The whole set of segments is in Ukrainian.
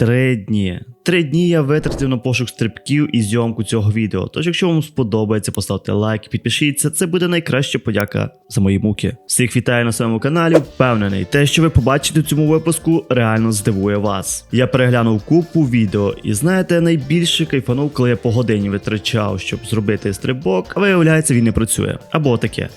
Три дні. Три дні я витратив на пошук стрибків і зйомку цього відео. Тож, якщо вам сподобається, поставте лайк, підпишіться, це буде найкраща подяка за мої муки. Всіх вітаю на своєму каналі. Впевнений, те, що ви побачите в цьому випуску, реально здивує вас. Я переглянув купу відео, і знаєте, найбільше кайфанув, коли я по годині витрачав, щоб зробити стрибок, а виявляється, він не працює. Або таке.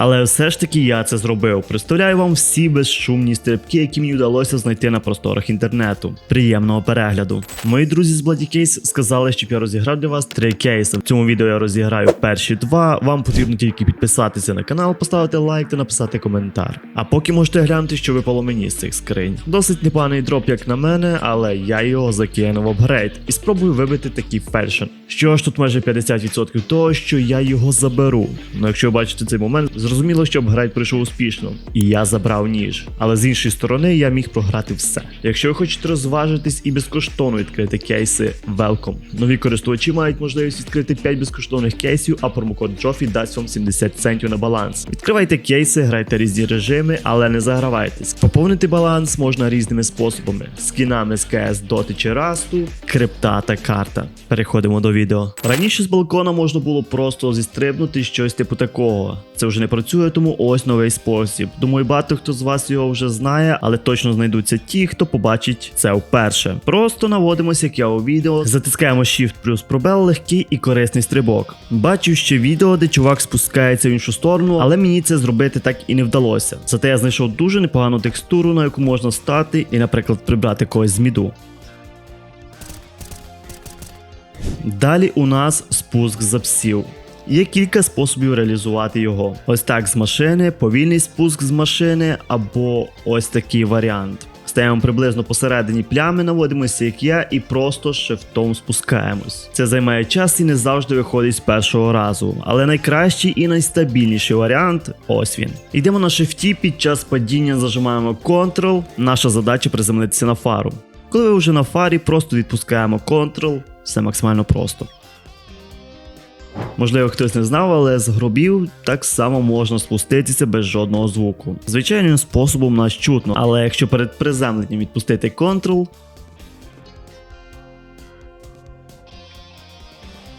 Але все ж таки я це зробив. Представляю вам всі безшумні стрибки, які мені вдалося знайти на просторах інтернету. Приємного перегляду. Мої друзі з Bloody Case сказали, щоб я розіграв для вас три кейси. В цьому відео я розіграю перші два. Вам потрібно тільки підписатися на канал, поставити лайк та написати коментар. А поки можете глянути, що випало мені з цих скринь. Досить непоганий дроп, як на мене, але я його закинув в апгрейд і спробую вибити такий фельшн. Що ж тут майже 50% того, що я його заберу. Ну якщо бачите цей момент, зрозуміло, що апгрейд пройшов успішно, і я забрав ніж. Але з іншої сторони я міг програти все. Якщо ви хочете розважитись і безкоштовно відкрити кейси, welcome. Нові користувачі мають можливість відкрити 5 безкоштовних кейсів, а промокод Джофі дасть вам 70 центів на баланс. Відкривайте кейси, грайте різні режими, але не загравайтесь. Поповнити баланс можна різними способами: скінами з КС Доти чи Расту, крипта та карта. Переходимо до відео. Раніше з балкона можна було просто зістрибнути щось типу такого. Це вже не працює, тому ось новий спосіб. Думаю, багато хто з вас його вже знає, але точно знайдуться ті, хто побачить це вперше. Просто наводимося, як я у відео, затискаємо Shift плюс пробел, легкий і корисний стрибок. Бачу ще відео, де чувак спускається в іншу сторону, але мені це зробити так і не вдалося. Зате я знайшов дуже непогану текстуру, на яку можна стати і, наприклад, прибрати когось з міду. Далі у нас спуск за псів. Є кілька способів реалізувати його. Ось так з машини, повільний спуск з машини, або ось такий варіант. Стаємо приблизно посередині плями, наводимося, як я, і просто шифтом спускаємось. Це займає час і не завжди виходить з першого разу. Але найкращий і найстабільніший варіант ось він. Йдемо на шифті, під час падіння зажимаємо Ctrl. Наша задача приземлитися на фару. Коли ви вже на фарі, просто відпускаємо Ctrl, все максимально просто. Можливо, хтось не знав, але з гробів так само можна спуститися без жодного звуку. Звичайним способом нас чутно, але якщо перед приземленням відпустити Ctrl,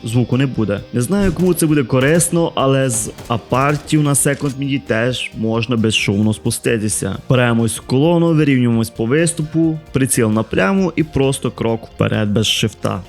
звуку не буде. Не знаю, кому це буде корисно, але з апартів на Second Midi теж можна безшумно спуститися. Беремось в колону, вирівнюємось по виступу, приціл на пляму і просто крок вперед без шифта.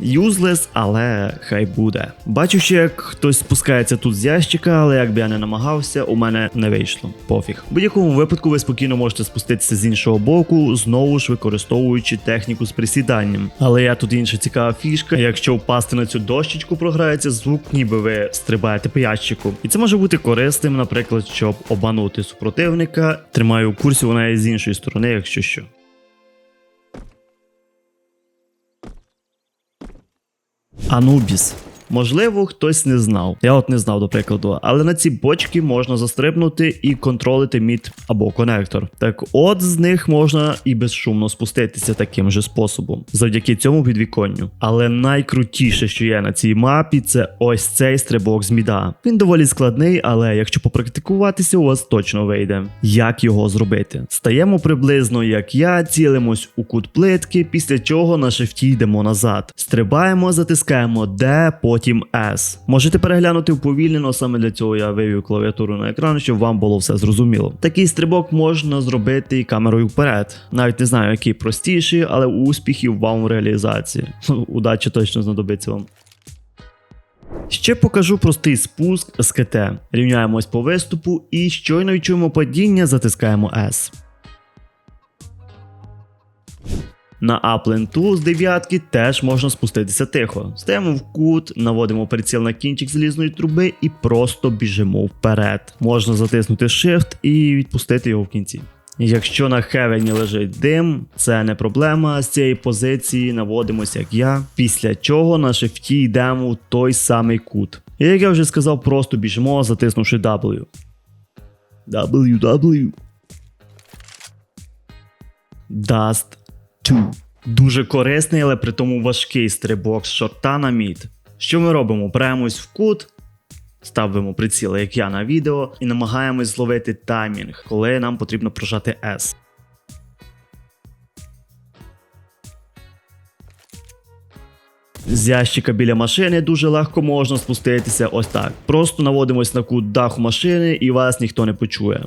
Юзлес, але хай буде. Бачу ще, як хтось спускається тут з ящика, але як би я не намагався, у мене не вийшло. Пофіг. В будь-якому випадку ви спокійно можете спуститися з іншого боку, знову ж використовуючи техніку з присіданням. Але я тут інша цікава фішка. Якщо впасти на цю дощечку, програється звук, ніби ви стрибаєте по ящику. І це може бути корисним, наприклад, щоб обманути супротивника. Тримаю курсі вона і з іншої сторони, якщо що. Анубіс. Можливо, хтось не знав. Я от не знав, до прикладу, але на ці бочки можна застрибнути і контролити мід або конектор. Так от з них можна і безшумно спуститися таким же способом, завдяки цьому підвіконню. Але найкрутіше, що є на цій мапі, це ось цей стрибок з міда. Він доволі складний, але якщо попрактикуватися, у вас точно вийде. Як його зробити? Стаємо приблизно як я, цілимось у кут плитки, після чого на шифті йдемо назад. Стрибаємо, затискаємо D, потім S. Можете переглянути уповільнено, саме для цього я вивів клавіатуру на екран, щоб вам було все зрозуміло. Такий стрибок можна зробити камерою вперед. Навіть не знаю, який простіший, але успіхів вам в реалізації. Удачі точно знадобиться вам. Ще покажу простий спуск з КТ. Рівняємось по виступу і щойно відчуємо падіння, затискаємо S. На апленту з дев'ятки теж можна спуститися тихо. Стаємо в кут, наводимо приціл на кінчик залізної труби і просто біжимо вперед. Можна затиснути Shift і відпустити його в кінці. Якщо на хевені лежить дим, це не проблема. З цієї позиції наводимося як я, після чого на шифті йдемо в той самий кут. І як я вже сказав, просто біжимо, затиснувши W. W, W. Dust 2. Дуже корисний, але при тому важкий стрибок з шорта на мід. Що ми робимо? Беремось в кут Ставимо приціли, як я на відео, і намагаємось зловити таймінг, коли нам потрібно прожати S. З ящика біля машини дуже легко можна спуститися ось так. Просто наводимось на кут даху машини і вас ніхто не почує.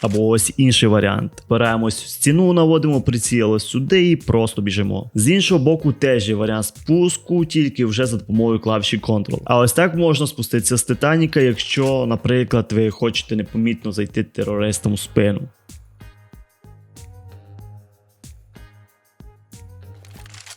Або ось інший варіант. Беремось в стіну, наводимо приціл сюди і просто біжимо. З іншого боку, теж є варіант спуску, тільки вже за допомогою клавіші Ctrl. А ось так можна спуститися з Титаніка, якщо, наприклад, ви хочете непомітно зайти терористам у спину.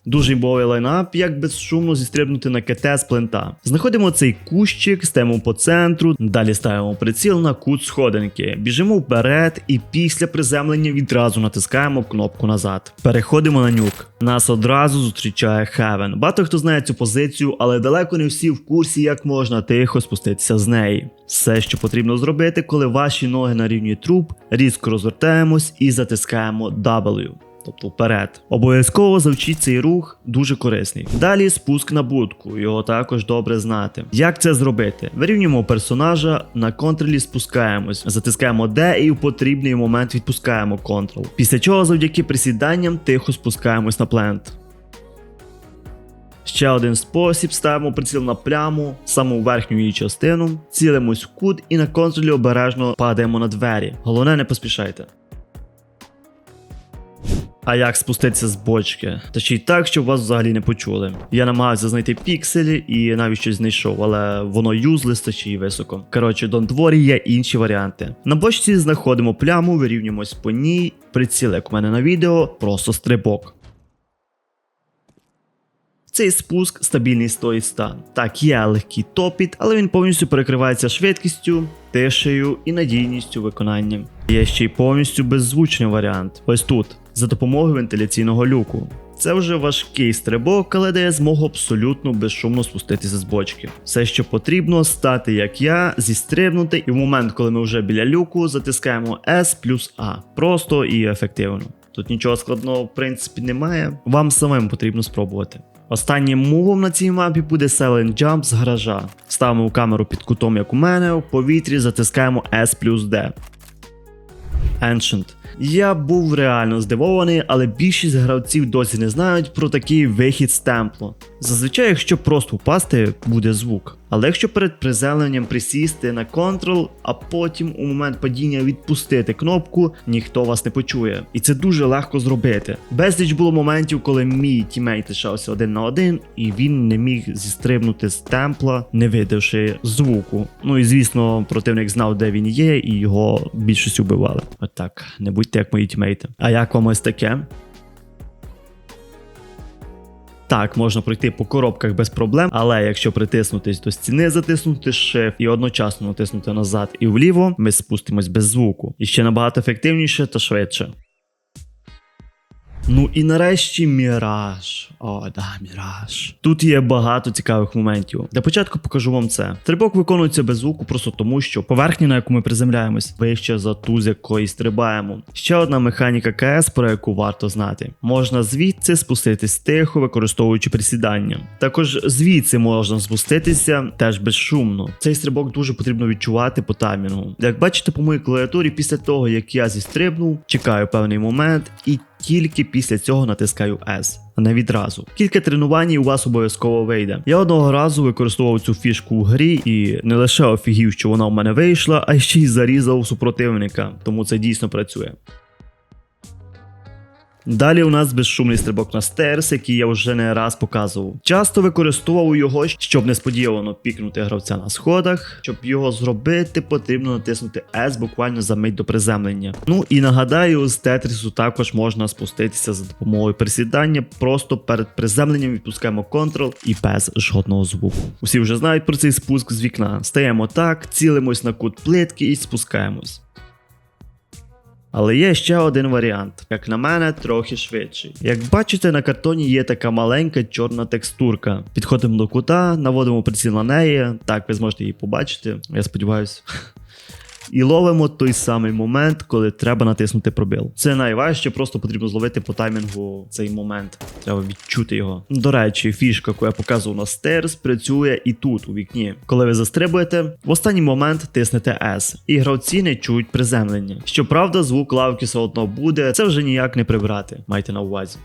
Дуже імбовий лайнап, як безшумно зістрибнути на КТ з плента. Знаходимо цей кущик, стаємо по центру, далі ставимо приціл на кут сходинки, біжимо вперед і після приземлення відразу натискаємо кнопку назад. Переходимо на нюк. Нас одразу зустрічає Хевен. Багато хто знає цю позицію, але далеко не всі в курсі, як можна тихо спуститися з неї. Все, що потрібно зробити, коли ваші ноги на рівні труб, різко розвертаємось і затискаємо W тобто вперед. Обов'язково завчіть цей рух, дуже корисний. Далі спуск на будку, його також добре знати. Як це зробити? Вирівнюємо персонажа, на контролі спускаємось, затискаємо D і в потрібний момент відпускаємо контрол. Після чого завдяки присіданням тихо спускаємось на плент. Ще один спосіб ставимо приціл на пляму, саму верхню її частину, цілимось в кут і на контролі обережно падаємо на двері. Головне, не поспішайте. А як спуститися з бочки? Та ще й так, щоб вас взагалі не почули. Я намагався знайти пікселі і навіть щось знайшов, але воно юзлес ще й високо. Коротше, до дворі є інші варіанти. На бочці знаходимо пляму, вирівнюємось по ній, приціл, як у мене на відео, просто стрибок. Цей спуск стабільний стоїть стан. Так, є легкий топіт, але він повністю перекривається швидкістю, тишею і надійністю виконання. Є ще й повністю беззвучний варіант. Ось тут, за допомогою вентиляційного люку. Це вже важкий стрибок, але дає змогу абсолютно безшумно спуститися з бочки. Все, що потрібно, стати як я, зістрибнути, і в момент, коли ми вже біля люку, затискаємо S плюс A. Просто і ефективно. Тут нічого складного в принципі немає. Вам самим потрібно спробувати. Останнім мувом на цій мапі буде Silent Jump з гаража. Ставимо камеру під кутом, як у мене, в повітрі затискаємо S плюс D. Ancient. Я був реально здивований, але більшість гравців досі не знають про такий вихід з темплу. Зазвичай, якщо просто впасти, буде звук. Але якщо перед приземленням присісти на Ctrl, а потім у момент падіння відпустити кнопку, ніхто вас не почує. І це дуже легко зробити. Безліч було моментів, коли мій тімейт лишався один на один, і він не міг зістрибнути з темпла, не видавши звуку. Ну і звісно, противник знав, де він є, і його більшість убивали. Отак, не будьте як мої тімейти. А як вам ось таке? Так, можна пройти по коробках без проблем, але якщо притиснутись до стіни, затиснути Shift і одночасно натиснути назад і вліво, ми спустимось без звуку. І ще набагато ефективніше та швидше. Ну і нарешті Міраж. О, да, Міраж. Тут є багато цікавих моментів. Для початку покажу вам це. Стрибок виконується без звуку, просто тому, що поверхня, на яку ми приземляємось, вище за ту, з якої стрибаємо. Ще одна механіка КС, про яку варто знати. Можна звідси спуститись тихо, використовуючи присідання. Також звідси можна спуститися теж безшумно. Цей стрибок дуже потрібно відчувати по таймінгу. Як бачите по моїй клавіатурі, після того як я зістрибнув, чекаю певний момент і тільки після цього натискаю S. А не відразу. Кілька тренувань у вас обов'язково вийде. Я одного разу використовував цю фішку у грі і не лише офігів, що вона в мене вийшла, а ще й зарізав супротивника, тому це дійсно працює. Далі у нас безшумний стрибок на стерс, який я вже не раз показував. Часто використовував його, щоб несподівано пікнути гравця на сходах. Щоб його зробити, потрібно натиснути S буквально за мить до приземлення. Ну і нагадаю, з тетрісу також можна спуститися за допомогою присідання. Просто перед приземленням відпускаємо Ctrl і без жодного звуку. Усі вже знають про цей спуск з вікна. Стаємо так, цілимось на кут плитки і спускаємось. Але є ще один варіант, як на мене, трохи швидший. Як бачите, на картоні є така маленька чорна текстурка. Підходимо до кута, наводимо приціл на неї. Так, ви зможете її побачити. Я сподіваюся. І ловимо той самий момент, коли треба натиснути пробіл. Це найважче, просто потрібно зловити по таймінгу цей момент. Треба відчути його. До речі, фішка, яку я показував на стерс, працює і тут, у вікні. Коли ви застрибуєте, в останній момент тиснете S, і гравці не чують приземлення. Щоправда, звук лавки все одно буде, це вже ніяк не прибрати. Майте на увазі.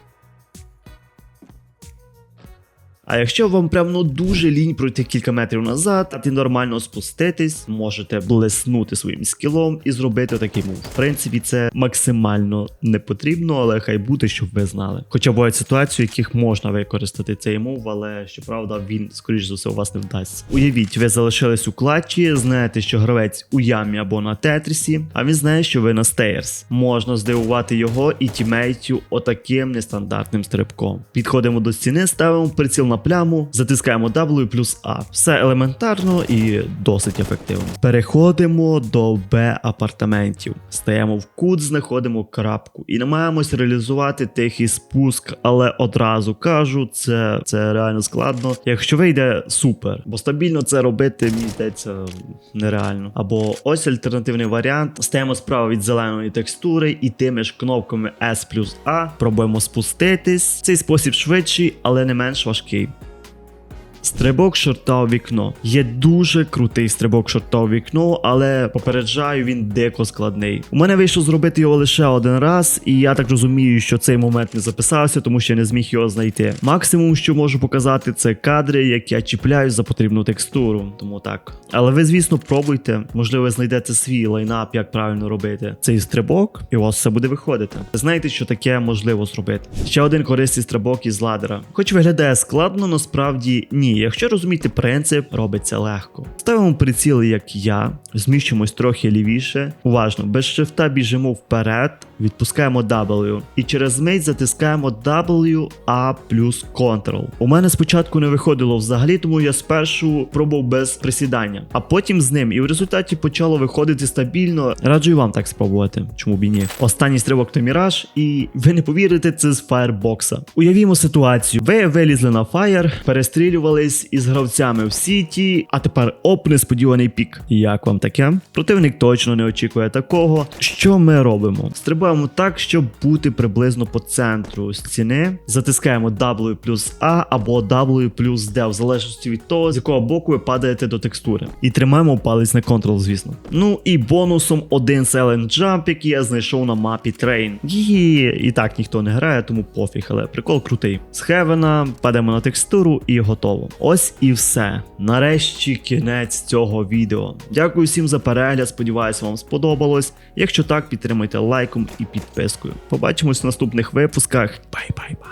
А якщо вам прям ну дуже лінь пройти кілька метрів назад, і нормально спуститись, можете блеснути своїм скілом і зробити такий мув. В принципі, це максимально не потрібно, але хай буде, щоб ви знали. Хоча бувають ситуації, в яких можна використати цей мув, але щоправда, він скоріш за все у вас не вдасться. Уявіть, ви залишились у клатчі, знаєте, що гравець у ямі або на тетрісі, а він знає, що ви на стейрс. Можна здивувати його і тімейтів отаким нестандартним стрибком. Підходимо до стіни, ставимо приціл на пляму, затискаємо W плюс A. Все елементарно і досить ефективно. Переходимо до Б апартаментів. Стаємо в кут, знаходимо крапку і намагаємось реалізувати тихий спуск, але одразу кажу, це, це реально складно. Якщо вийде, супер, бо стабільно це робити, мені здається, нереально. Або ось альтернативний варіант. Стаємо справа від зеленої текстури і тими ж кнопками S плюс A пробуємо спуститись. Цей спосіб швидший, але не менш важкий. Стрибок шорта у вікно. Є дуже крутий стрибок шорта у вікно, але попереджаю, він дико складний. У мене вийшло зробити його лише один раз, і я так розумію, що цей момент не записався, тому що я не зміг його знайти. Максимум, що можу показати, це кадри, як я чіпляюсь за потрібну текстуру. Тому так. Але ви, звісно, пробуйте. Можливо, знайдете свій лайнап, як правильно робити цей стрибок, і у вас все буде виходити. Знаєте, що таке можливо зробити. Ще один корисний стрибок із ладера. Хоч виглядає складно, насправді ні. Якщо розуміти принцип, робиться легко. Ставимо приціл, як я, зміщуємось трохи лівіше. Уважно, без шифта біжимо вперед, відпускаємо W. І через мить затискаємо W, A плюс Ctrl. У мене спочатку не виходило взагалі, тому я спершу пробував без присідання, а потім з ним. І в результаті почало виходити стабільно. Раджу вам так спробувати, чому б і ні. Останній стрибок то міраж, і ви не повірите, це з фаєрбокса. Уявімо ситуацію: ви вилізли на фаєр, перестрілювались із гравцями в сіті, а тепер оп, несподіваний пік. Як вам таке? Противник точно не очікує такого. Що ми робимо? Стрибаємо так, щоб бути приблизно по центру стіни. Затискаємо W плюс A або W плюс D, в залежності від того, з якого боку ви падаєте до текстури. І тримаємо палець на Ctrl, звісно. Ну і бонусом один Silent Jump, який я знайшов на мапі Train. Її і так ніхто не грає, тому пофіг, але прикол крутий. З Хевена падаємо на текстуру і готово. Ось і все. Нарешті кінець цього відео. Дякую всім за перегляд. Сподіваюся, вам сподобалось. Якщо так, підтримайте лайком і підпискою. Побачимось в наступних випусках. Бай-бай-бай.